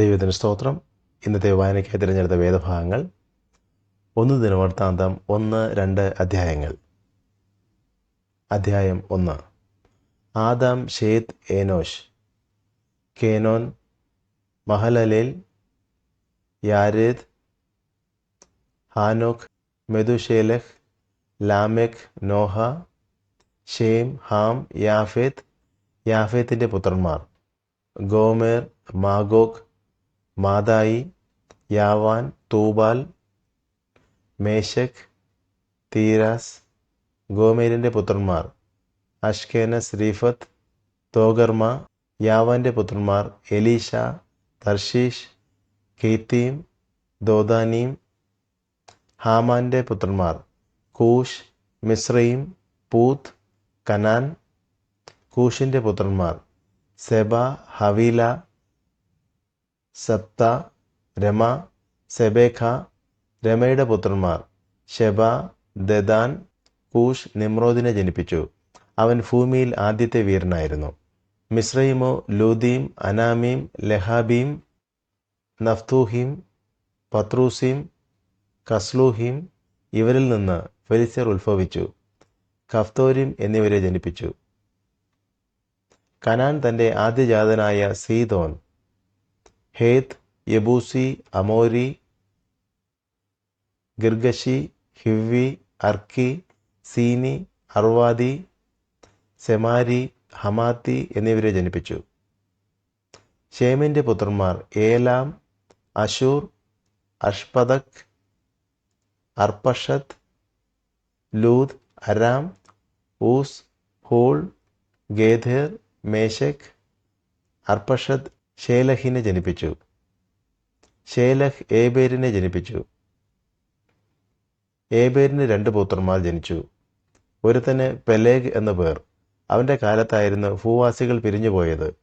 ദൈവത്തിന് സ്തോത്രം. ഇന്നത്തെ വായനയ്ക്കായി തിരഞ്ഞെടുത്ത വേദഭാഗങ്ങൾ. ഒന്ന് ദിനവൃത്താന്തം ഒന്ന് രണ്ട് അധ്യായങ്ങൾ. അധ്യായം ഒന്ന്. Adam Seth Enosh Kenan Mahalalel Jared Enoch Methuselah Lamech Noah Shem Ham Japheth യാഫേത്തിന്റെ പുത്രന്മാർ. Gomer Magog മാതായി യാവാൻ Tubal Meshach Tiras ഗോമേലിന്റെ പുത്രന്മാർ അഷ്കേനസ് റീഫത്ത് തോഗർമ യാവാന്റെ പുത്രന്മാർ എലീഷ തർഷീഷ് കീത്തീം ദോദാനീം ഹാമാന്റെ പുത്രന്മാർ കൂഷ് മിശ്രയും പൂത്ത് കനാൻ കൂഷിന്റെ പുത്രന്മാർ സെബ ഹവീല സപ്ത രമ സെബേഖ രമയുടെ പുത്രന്മാർ. ഷെബ ദദാൻ കൂഷ് നിമ്രോദിനെ ജനിപ്പിച്ചു. അവൻ ഭൂമിയിൽ ആദ്യത്തെ വീരനായിരുന്നു. മിശ്രൈമോ ലൂദീം അനാമീം ലഹാബീം നഫ്തൂഹീം പത്രൂസീം കസ്ലൂഹീം ഇവരിൽ നിന്ന് ഫെലിസ്യർ ഉത്ഭവിച്ചു. കഫ്തോരിം എന്നിവരെ ജനിപ്പിച്ചു. കനാൻ തന്റെ ആദ്യജാതനായ സീതോൻ ഹേത്ത് യബൂസി അമോരി ഗിർഗഷി ഹിവി അർക്കി സീനി അർവാദി സെമാരി ഹമാത്തി എന്നിവരെ ജനിപ്പിച്ചു. ഷേമിന്റെ പുത്രന്മാർ Elam Asshur അഷ്പദക് Arpachshad Lud Aram Uz Hul Gether Meshech Arpachshad ഷേലഹിനെ ജനിപ്പിച്ചു. ഷേലഹ് ഏബേരിനെ ജനിപ്പിച്ചു. ഏബേരിന് രണ്ട് പുത്രന്മാർ ജനിച്ചു. ഒരുത്തന് പെലേഗ് എന്ന പേർ. അവന്റെ കാലത്തായിരുന്നു ഭൂവാസികൾ പിരിഞ്ഞുപോയത്.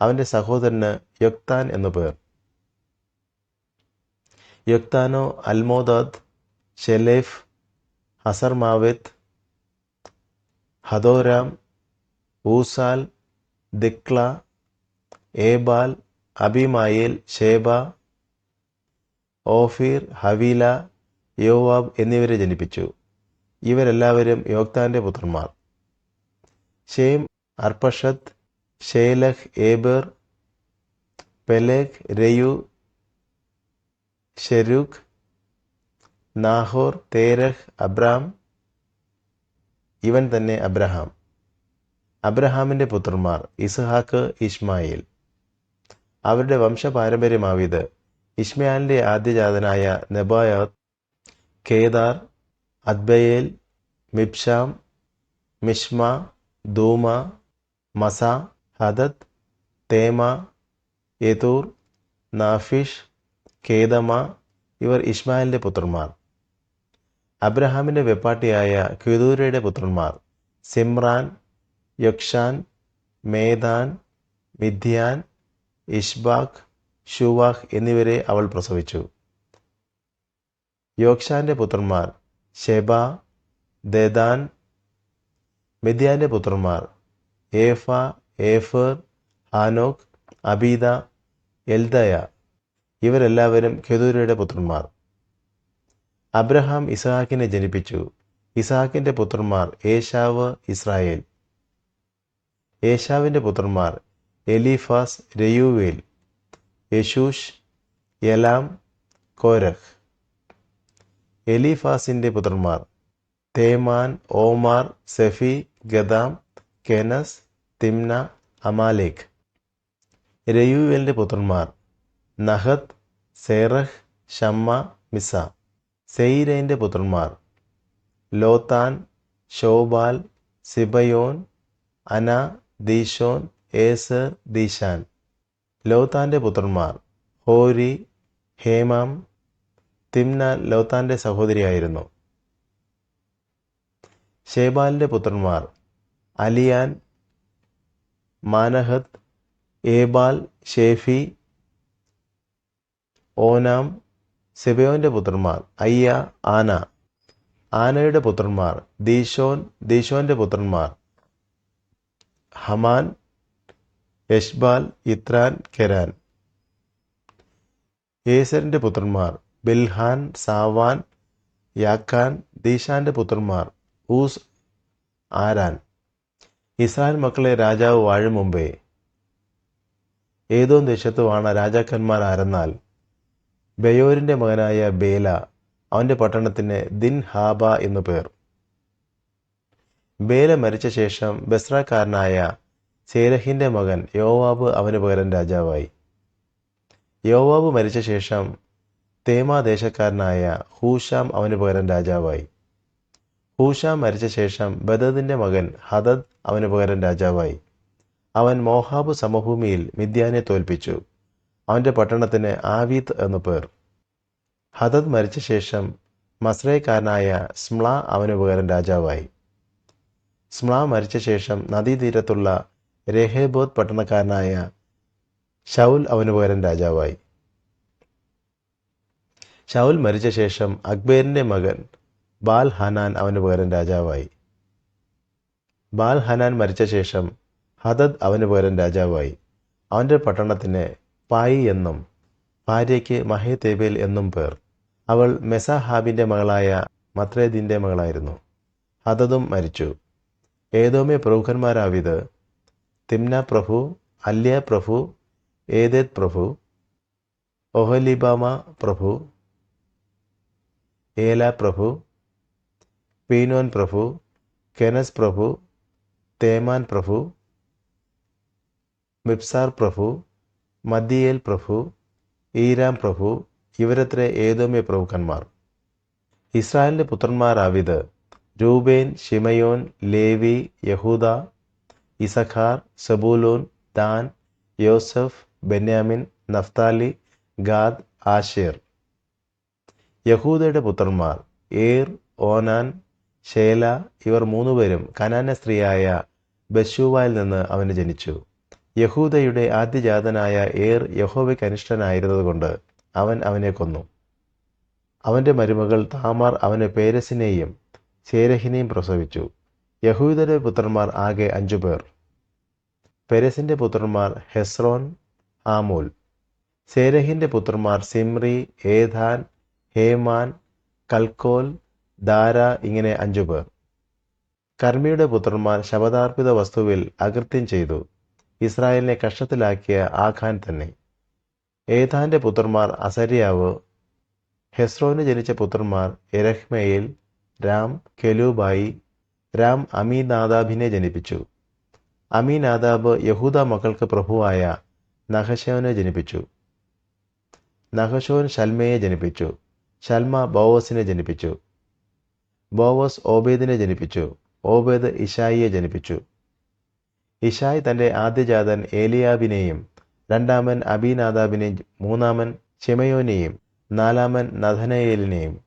അവന്റെ സഹോദരന് യൊക്താൻ എന്നു പേർ. യൊക്താനോ Almodad Sheleph Hazarmaveth Hadoram Uzal Diklah Ebal Abimael Sheba Ophir Havilah Jobab എന്നിവരെ ജനിപ്പിച്ചു. ഇവരെല്ലാവരും യോക്താന്റെ പുത്രന്മാർ. Shem Arpachshad Shelah Eber Peleg Reu Serug Nahor Terah Abram ഇവൻ തന്നെ അബ്രഹാം. അബ്രഹാമിന്റെ പുത്രന്മാർ ഇസ്ഹാക്ക് ഇസ്മായിൽ അവരുടെ വംശപാരമ്പര്യമാവിത്. ഇസ്മയാലിന്റെ ആദ്യജാതനായ നെബായത് കേദാർ അദ്ബയേൽ മിബ്ഷാം മിഷ്മ ദൂമ മസ ഹദത് തേമ യതൂർ നാഫിഷ് കേദമ ഇവർ ഇസ്മായിലിന്റെ പുത്രന്മാർ. അബ്രഹാമിന്റെ വെപ്പാട്ടിയായ ക്യുദൂരയുടെ പുത്രന്മാർ Zimran Jokshan Medan Midian Ishbak Shuah എന്നിവരെ അവൾ പ്രസവിച്ചു. യോക്ഷാന്റെ പുത്രന്മാർ ഷെബ ദദാൻ മിഥ്യാന്റെ പുത്രന്മാർ ഏഫ ഏഫർ ഹാനോക് അബീദ എൽദയ. ഇവരെല്ലാവരും ഖെദൂരയുടെ പുത്രന്മാർ. അബ്രഹാം ഇസഹാക്കിനെ ജനിപ്പിച്ചു. ഇസഹാക്കിന്റെ പുത്രന്മാർ ഏഷാവ് ഇസ്രായേൽ. ഏഷാവിന്റെ പുത്രന്മാർ എലീഫാസ് രയുവേൽ യശൂഷ് യലാം കോരഹ്. എലീഫാസിന്റെ പുത്രന്മാർ തേമാൻ ഓമാർ സെഫി ഗദാം കെനസ് തിംന അമാലേഖ്. രയുവേലിന്റെ പുത്രന്മാർ നഹത് സേറഹ് ഷമ്മ മിസ. സെയ്രൈന്റെ പുത്രന്മാർ ലോത്താൻ ഷോബാൽ സിബയോൻ അന ദീഷോൻ ഏസർ ദീശാൻ. ലോത്താന്റെ പുത്രന്മാർ ഹോരി ഹേമാം തിംന ലോത്താന്റെ സഹോദരിയായിരുന്നു. ഷേബാലിന്റെ പുത്രന്മാർ അലിയാൻ മാനഹത്ത് ഏബാൽ ഷേഫി ഓനാം സെബയോന്റെ പുത്രന്മാർ അയ്യ ആന. ആനയുടെ പുത്രന്മാർ ദീശോൻ ദീഷോന്റെ പുത്രന്മാർ ഹമാൻ യഷ്ബാൽ ഇത്രാൻ കെരാൻ. ഏസറിന്റെ പുത്രന്മാർ ബിൽഹാൻ സാവാൻ യാക്കാൻ ദീശാന്റെ പുത്രന്മാർ ഊസ് ആരാൻ. ഇസ്രായേൽ മക്കളെ രാജാവ് വാഴും മുമ്പേ ഏതോ ദേശത്തുമാണ് രാജാക്കന്മാർ ആരെന്നാൽ ബയോരിന്റെ മകനായ ബേല അവന്റെ പട്ടണത്തിന് ദിൻ ഹാബ എന്നു പേർ. ബേല മരിച്ച ശേഷം ബസ്രക്കാരനായ സേരഹിന്റെ മകൻ യോവാബ് അവന് പകരം രാജാവായി. യോവാബ് മരിച്ച ശേഷം തേമാ ദേശക്കാരനായ ഹൂഷാം അവന് പകരം രാജാവായി. ഹൂഷാം മരിച്ച ശേഷം ബദദിന്റെ മകൻ ഹദദ് അവന് പകരം രാജാവായി. അവൻ മോഹാബ് സമഭൂമിയിൽ മിദ്യാനെ തോൽപ്പിച്ചു. അവന്റെ പട്ടണത്തിന് ആവീത്ത് എന്നു പേർ. ഹദദ് മരിച്ച ശേഷം മസ്രേക്കാരനായ സ്മ്ല അവന് പകരം രാജാവായി. സ്മ്ല മരിച്ച ശേഷം നദീതീരത്തുള്ള രഹേബോത് പട്ടണക്കാരനായ ഷൗൽ അവന് പകരം രാജാവായി. ഷൗൽ മരിച്ച ശേഷം അക്ബേറിന്റെ മകൻ ബാൽ ഹനാൻ അവന് പകരം രാജാവായി. ബാൽ ഹനാൻ മരിച്ച ശേഷം ഹദദ് അവന് പകരം രാജാവായി. അവന്റെ പട്ടണത്തിന് പായി എന്നും ഭാര്യയ്ക്ക് മഹേതേബേൽ എന്നും പേർ. അവൾ മെസാഹാബിന്റെ മകളായ മത്രേദിന്റെ മകളായിരുന്നു. ഹദദും മരിച്ചു. ഏതോമെ പ്രമുഖന്മാരാവിത് തിമ്ന പ്രഭു അല്യ പ്രഭു ഏതേത് പ്രഭു ഒഹലിബാമ പ്രഭു ഏല പ്രഭു പീനോൻ പ്രഭു കെനസ് പ്രഭു തേമാൻ പ്രഭു മിപ്സാർ പ്രഭു മദിയേൽ പ്രഭു ഈരാം പ്രഭു ഇവരത്ര ഏതോമ്യ പ്രഭുക്കന്മാർ. ഇസ്രായേലിന്റെ പുത്രന്മാരാവിത് Reuben Simeon Levi Judah Issachar Zebulun Dan Joseph Benjamin Naphtali Gad Asher യഹൂദയുടെ പുത്രന്മാർ ഏർ ഓനാൻ ഷേല ഇവർ മൂന്നുപേരും കനാന സ്ത്രീയായ ബഷുവായിൽ നിന്ന് അവന് ജനിച്ചു. യഹൂദയുടെ ആദ്യജാതനായ ഏർ യഹോവയ്ക്ക് അനിഷ്ടനായിരുന്നതുകൊണ്ട് അവൻ അവനെ കൊന്നു. അവന്റെ മരുമകൾ താമാർ അവന് പേരസിനെയും ചേരഹിനെയും പ്രസവിച്ചു. യഹൂദയുടെ പുത്രന്മാർ ആകെ അഞ്ചു പേർ പെരസിന്റെ പുത്രന്മാർ ഹെസ്രോൻ ആമൂൽ. സേരഹിന്റെ പുത്രന്മാർ സിമ്രി ഏധാൻ ഹേമാൻ കൽക്കോൽ ദാര ഇങ്ങനെ അഞ്ചു പേർ. കർമ്മിയുടെ പുത്രന്മാർ ശബദാർപ്പിത വസ്തുവിൽ അകൃത്യം ചെയ്തു. ഇസ്രായേലിനെ കഷ്ടത്തിലാക്കിയ ആഖാൻ തന്നെ. ഏതാന്റെ പുത്രന്മാർ അസര്യാവ് ഹെസ്രോന് ജനിച്ച പുത്രന്മാർ എരഹ്മയിൽ രാം കെലൂബായി രാം അമീനാദാബിനെ ജനിപ്പിച്ചു. അമീനാദാബ് യഹൂദ മക്കൾക്ക് പ്രഭുവായ നഹശോനെ ജനിപ്പിച്ചു. നഹശോൻ ഷൽമയെ ജനിപ്പിച്ചു. ഷൽമ ബോവസിനെ ജനിപ്പിച്ചു. ബോവസ് ഓബേദിനെ ജനിപ്പിച്ചു. ഓബേദ് ഇഷായിയെ ജനിപ്പിച്ചു. ഇഷായ് തന്റെ ആദ്യജാതൻ ഏലിയാബിനെയും രണ്ടാമൻ അബീനാദാബിനെയും മൂന്നാമൻ ഷിമയോനെയും നാലാമൻ നഥനയേലിനെയും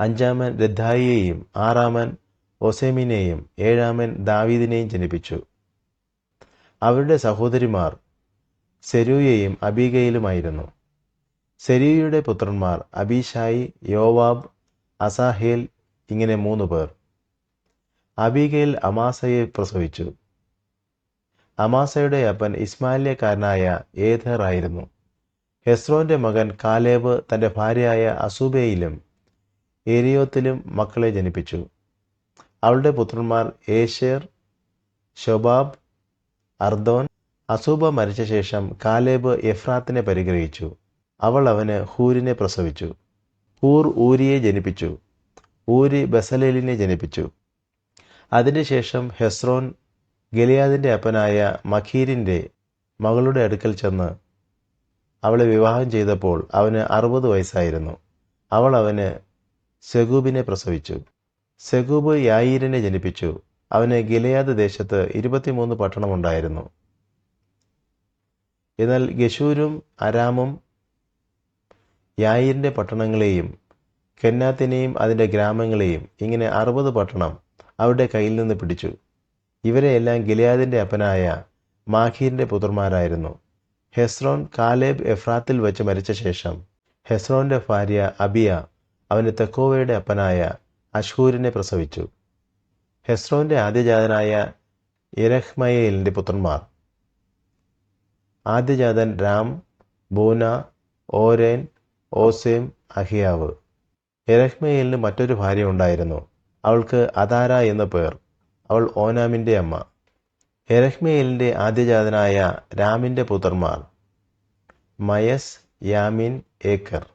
അഞ്ചാമൻ രദ്ധായിയെയും ആറാമൻ ഒസെമിനെയും ഏഴാമൻ ദാവീദിനെയും ജനിപ്പിച്ചു. അവരുടെ സഹോദരിമാർ സെരൂയയും അബീഗയിലുമായിരുന്നു. സെരൂയയുടെ പുത്രന്മാർ അബീഷായി യോവാബ് അസാഹേൽ ഇങ്ങനെ മൂന്ന് പേർ. അബീഗയിൽ അമാസയെ പ്രസവിച്ചു. അമാസയുടെ അപ്പൻ ഇസ്മാലിയക്കാരനായ ഏഥർ ആയിരുന്നു. ഹെസ്രോന്റെ മകൻ കാലേബ് തന്റെ ഭാര്യയായ അസൂബയിലും എരിയോത്തിലും മക്കളെ ജനിപ്പിച്ചു. അവളുടെ പുത്രന്മാർ ഏഷേർ ഷൊബാബ് അർദോൻ. അസൂബ മരിച്ച ശേഷം കാലേബ് എഫ്രാത്തിനെ പരിഗ്രഹിച്ചു. അവൾ അവന് ഹൂരിനെ പ്രസവിച്ചു. ഹൂർ ഊരിയെ ജനിപ്പിച്ചു. ഊരി ബസലേലിനെ ജനിപ്പിച്ചു. അതിനുശേഷം ഹെസ്രോൻ ഗലിയാദിന്റെ അപ്പനായ മഖീരിന്റെ മകളുടെ അടുക്കൽ ചെന്ന് അവളെ വിവാഹം ചെയ്തപ്പോൾ അവന് അറുപത് വയസ്സായിരുന്നു. അവൾ അവന് സെഗൂബിനെ പ്രസവിച്ചു. സെഗൂബ് യായീരിനെ ജനിപ്പിച്ചു. അവന് ഗിലയാദ് ദേശത്ത് ഇരുപത്തിമൂന്ന് പട്ടണമുണ്ടായിരുന്നു. എന്നാൽ ഗഷൂരും അരാമും യായീരിന്റെ പട്ടണങ്ങളെയും കെന്നാത്തിനെയും അതിന്റെ ഗ്രാമങ്ങളെയും ഇങ്ങനെ അറുപത് പട്ടണം അവരുടെ കയ്യിൽ നിന്ന് പിടിച്ചു. ഇവരെയെല്ലാം ഗിലയാദിന്റെ അപ്പനായ മാഖീറിന്റെ പുത്രന്മാരായിരുന്നു. ഹെസ്രോൻ കാലേബ് എഫ്രാത്തിൽ വെച്ച് മരിച്ച ശേഷം ഹെസ്രോന്റെ ഭാര്യ അബിയ അവന് തെക്കോവയുടെ അപ്പനായ അഷ്ഹൂരിനെ പ്രസവിച്ചു. ഹെസ്രോന്റെ ആദ്യജാതനായ ഇരഹ്മയേലിന്റെ പുത്രന്മാർ. ആദ്യജാതൻ രാം ബൂന ഓരേൻ ഓസേം അഹിയാവ്. എരഹ്മയേലിന് മറ്റൊരു ഭാര്യ ഉണ്ടായിരുന്നു. അവൾക്ക് അതാര എന്ന പേർ. അവൾ ഓനാമിന്റെ അമ്മ. എരഹ്മയേലിന്റെ ആദ്യജാതനായ രാമിന്റെ പുത്രന്മാർ. മയസ് യാമിൻ ഏക്കർ.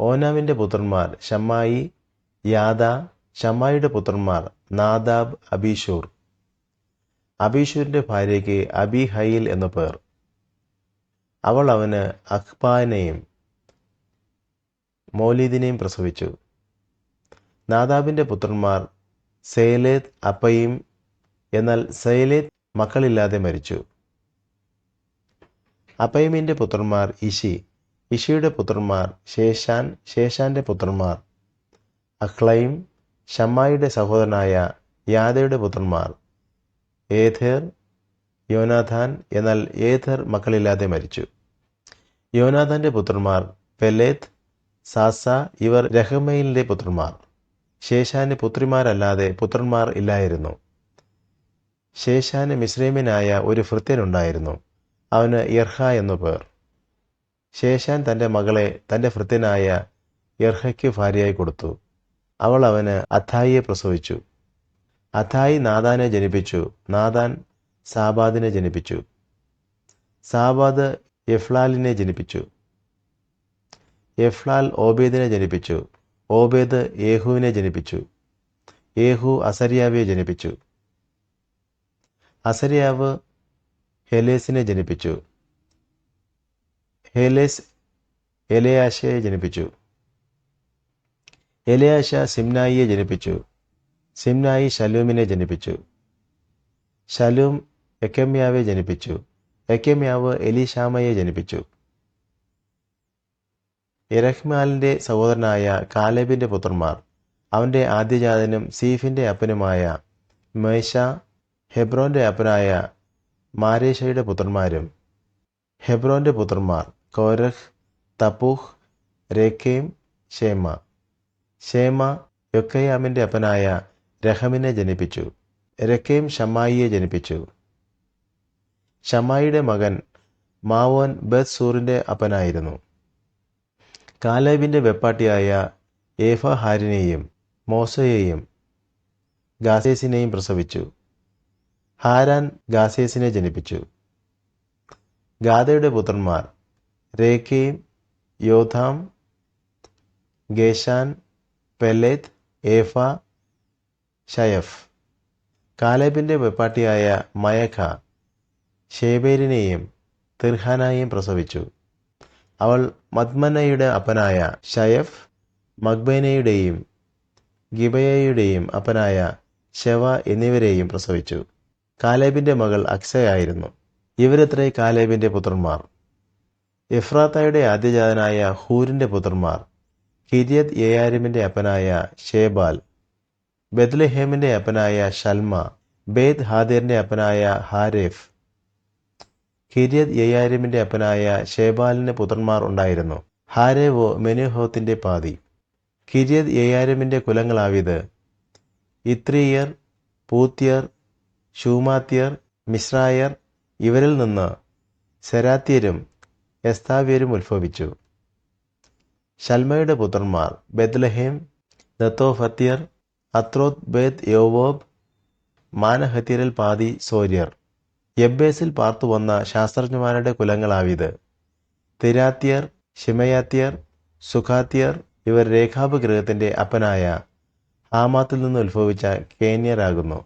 ഓനാമിന്റെ പുത്രന്മാർ ഷമ്മായി യാദ ഷമ്മായിയുടെ പുത്രന്മാർ നാദാബ് അബീഷൂർ. അബീഷൂരിന്റെ ഭാര്യയ്ക്ക് അബിഹയിൽ എന്ന പേർ. അവൾ അവന് അഖ്ബാനെയും മോലീദിനെയും പ്രസവിച്ചു. നാദാബിന്റെ പുത്രന്മാർ സെയ്ലേത് അപ്പയും എന്നാൽ സെയ്ലേത് മക്കളില്ലാതെ മരിച്ചു. അപ്പയിമിന്റെ പുത്രന്മാർ ഇഷി. ഇഷിയുടെ പുത്രന്മാർ ശേഷാൻ ശേഷാന്റെ പുത്രന്മാർ അക്ലയും ഷമ്മായിയുടെ സഹോദരനായ യാദയുടെ പുത്രന്മാർ. ഏഥേർ യോനാഥാൻ എന്നാൽ ഏഥർ മക്കളില്ലാതെ മരിച്ചു. യോനാഥാന്റെ പുത്രന്മാർ പെലേത്ത് സാസ ഇവർ രഹമയിലിന്റെ പുത്രന്മാർ. ശേഷാന് പുത്രിമാരല്ലാതെ പുത്രന്മാർ ഇല്ലായിരുന്നു. ശേഷാന് മിശ്രീമിനായ ഒരു ഭൃത്യനുണ്ടായിരുന്നു. അവന് ഇർഹ എന്നു പേർ. ശേഷാൻ തന്റെ മകളെ തന്റെ ഭൃത്യനായ ഇർഹയ്ക്ക് ഭാര്യയായി കൊടുത്തു. അവൾ അവന് അഥായിയെ പ്രസവിച്ചു. അഥായി നാദാനെ ജനിപ്പിച്ചു. നാദാൻ സാബാദിനെ ജനിപ്പിച്ചു. സാബാദ് എഫ്ലാലിനെ ജനിപ്പിച്ചു. എഫ്ലാൽ ഓബേദിനെ ജനിപ്പിച്ചു. ഓബേദ് യേഹുവിനെ ജനിപ്പിച്ചു. യേഹു അസരിയാവിയെ ജനിപ്പിച്ചു. അസരിയാവ് ഹെലേസിനെ ജനിപ്പിച്ചു. ഹെലേസ് എലയാശയെ ജനിപ്പിച്ചു. എലയാശ സിംനായിയെ ജനിപ്പിച്ചു. സിംനായി ശലൂമിനെ ജനിപ്പിച്ചു. ശലൂം എക്കമ്യാവെ ജനിപ്പിച്ചു. എക്കമ്യാവ് എലിഷാമയെ ജനിപ്പിച്ചു. ഇറഹ്മാലിന്റെ സഹോദരനായ കാലേബിന്റെ പുത്രന്മാർ അവന്റെ ആദ്യജാതനും സീഫിന്റെ അപ്പനുമായ മേശ ഹെബ്രോന്റെ അപ്പനായ മാരേഷയുടെ പുത്രന്മാരും ഹെബ്രോന്റെ പുത്രന്മാർ കോരഹ് തപ്പൂഹ് രേഖേം ഷേമ ഷേമ യൊക്കയാമിന്റെ അപ്പനായ രഹമിനെ ജനിപ്പിച്ചു. രക്കേം ഷമ്മായിയെ ജനിപ്പിച്ചു. ഷമ്മായിയുടെ മകൻ മാവോൻ ബത് സൂറിന്റെ അപ്പനായിരുന്നു. കാലേബിന്റെ വെപ്പാട്ടിയായ ഏഫ ഹാരിനെയും മോസയെയും ഗാസേസിനെയും പ്രസവിച്ചു. ഹാരാൻ ഗാസേസിനെ ജനിപ്പിച്ചു. ഗാദയുടെ പുത്രന്മാർ രേഖയും യോധാം ഗേഷാൻ പെലേത്ത് ഏഫ ഷയഫ്. കാലേബിന്റെ വെപ്പാട്ടിയായ മയഖ ഷേബേരിനെയും തിർഹാനയെയും പ്രസവിച്ചു. അവൾ മദ്മനയുടെ അപ്പനായ ഷയഫ് മഗ്ബേനയുടെയും ഗിബയയുടെയും അപ്പനായ ഷെവ എന്നിവരെയും പ്രസവിച്ചു. കാലേബിന്റെ മകൾ അക്സയായിരുന്നു. ഇവരത്രേ കാലേബിന്റെ പുത്രന്മാർ. എഫ്രാത്തയുടെ ആദ്യജാതനായ ഹൂരിന്റെ പുത്രന്മാർ. കിരിയത് യയാരിമിന്റെ അപ്പനായ ഷേബാൽ ബെത്ലഹേമിന്റെ അപ്പനായ ഷൽമ ബേദ് ഹാദേറിന്റെ അപ്പനായ ഹാരേഫ്. കിരിയത് യയാരിമിന്റെ അപ്പനായ ഷേബാലിന് പുത്രന്മാർ ഉണ്ടായിരുന്നു. ഹാരേവോ മെനുഹോത്തിന്റെ പാതി. കിരിയത് യയാരിമിന്റെ കുലങ്ങളാവിത്. ഇത്രിയർ പൂത്യർ ഷൂമാത്യർ മിശ്രായർ ഇവരിൽ നിന്ന് സെരാത്യരും എസ്താവ്യരും ഉത്ഭവിച്ചു. ഷൽമയുടെ പുത്രന്മാർ ബെത്ലഹേം ദത്തോഫത്യർ അത്രോത് ബേത് യോവോബ് മാനഹത്യരിൽ പാതി സോര്യർ. യബ്ബേസിൽ പാർത്തു വന്ന ശാസ്ത്രജ്ഞന്മാരുടെ കുലങ്ങളാവിത്. തിരാത്യർ ഷിമയാത്യർ സുഖാത്യർ ഇവർ രേഖാബ് അപ്പനായ ആമാത്തിൽ നിന്ന് ഉത്ഭവിച്ച കേന്യരാകുന്നു.